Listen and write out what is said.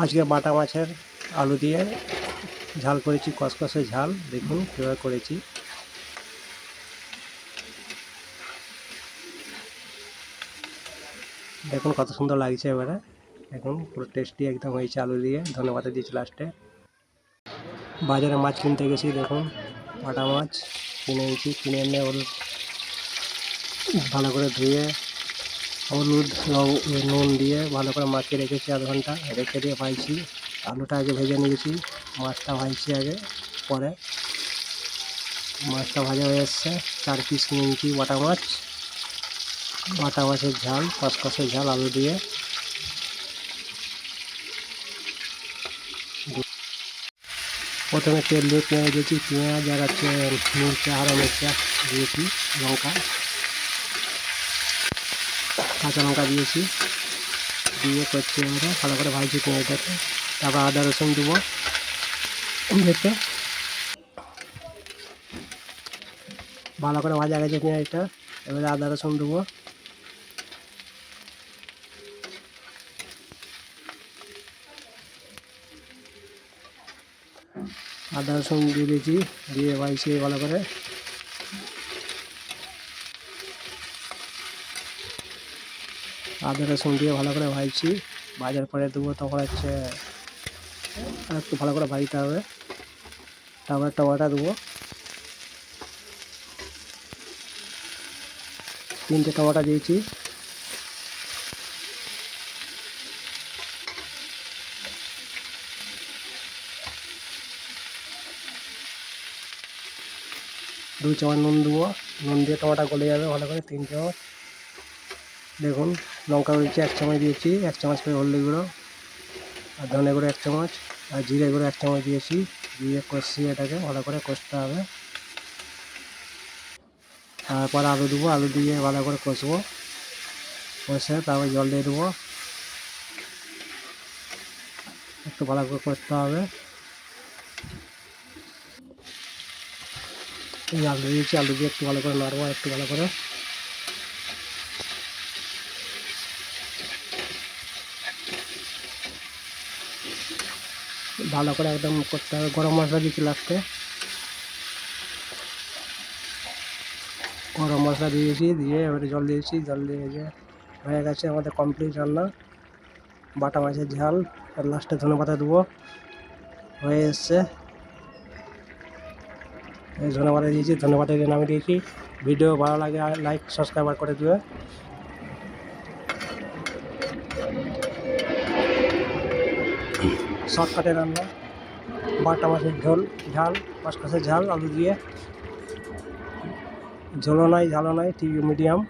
আজকে বাটা মাছের আলু দিয়ে ঝাল করেছি, কসকসে ঝাল। দেখুন, কীভাবে করেছি। দেখুন কত সুন্দর লাগছে এবারে। দেখুন, পুরো টেস্টি একদম হয়েছে আলু দিয়ে। ধন্যবাদ দিয়েছি লাস্টে বাজারে মাছ কিনতে গেছি, দেখুন। বাটা মাছ কিনে এনেছি, কিনে এনে ওর ভালো করে ধুয়ে হলুদ নুন দিয়ে ভালো করে মাখিয়ে রেখেছি আধ ঘণ্টা। রেখে দিয়ে ভাজছি। আলুটা আগে ভেজে নিয়েছি। মাছটা ভাজছি আগে, পরে মাছটা ভাজা হয়ে এসছে। চার পিস নিয়েছি বাটা মাছ, বাটা মাছের ঝাল, কসকসের ঝাল, আলু দিয়ে। প্রথমে তেল দিয়ে পেঁয়াজ দিয়েছি। পেঁয়াজ আর হচ্ছে মিরচা হারা মিরচা দিয়েছি, লঙ্কা। কাঁচা লঙ্কা দিয়েছি। দিয়ে করছি এবারে ভালো করে ভাজছি পেঁয়াজটাকে তারপর আদা, রসুন দেবো। দেখতে। ভালো করে ভাজা গেছে পেঁয়াজটা এবারে আদা, রসুন দেবো। আদা, রসুন দিয়ে দিয়েছি। দিয়ে ভাজছি ভালো করে আদা রসুন দিয়ে ভালো করে ভাজছি। ভাজার পরে দেবো তখন হচ্ছে একটু ভালো করে ভাজতে হবে। তারপরে টমাটা দেবো। তিনটে টমাটা দিয়েছি। দু চামচ নুন দেবো। নুন দিয়ে টমাটা গলে যাবে ভালো করে তিন চামচ দেখুন, লঙ্কা দিয়েছি এক চামচ দিয়েছি, এক চামচ করে হলদি গুঁড়ো, আর ধনে গুঁড়ো এক চামচ, আর জিরে গুঁড়ো এক চামচ দিয়েছি, দিয়ে কষিয়ে এটাকে, ভালো করে কষতে হবে। তারপর আলু দেবো, আলু দিয়ে ভালো করে কষবো, কষে তারপর জল দিয়ে দেবো। একটু ভালো করে কষতে হবে। এই আলু দিয়েছি, আলু দিয়ে একটু ভালো করে নাড়বো একটু ভালো করে ভালো করে একদম করতে হবে। গরম মশলা দিয়েছি লাস্টে গরম মশলা দিয়েছি, দিয়ে এবারে জল দিয়েছি। জল দিয়ে যে হয়ে গেছে আমাদের কমপ্লিট রান্না। বাটা মাছের ঝাল। আর লাস্টে ধনে পাতা দেবো। হয়ে এসছে। ধনে পাতা দিয়েছি। ধনে পাতা দিয়ে নামিয়ে দিয়েছি। ভিডিও ভালো লাগে লাইক সাবস্ক্রাইবার করে দিবে শর্টকাটে রান্না। বাটা মাছের ঝোল, ঝাল পাঁচ কাছে ঝাল, আলু দিয়ে। ঝোলও নাই, ঝালও নাই ঠিক মিডিয়াম।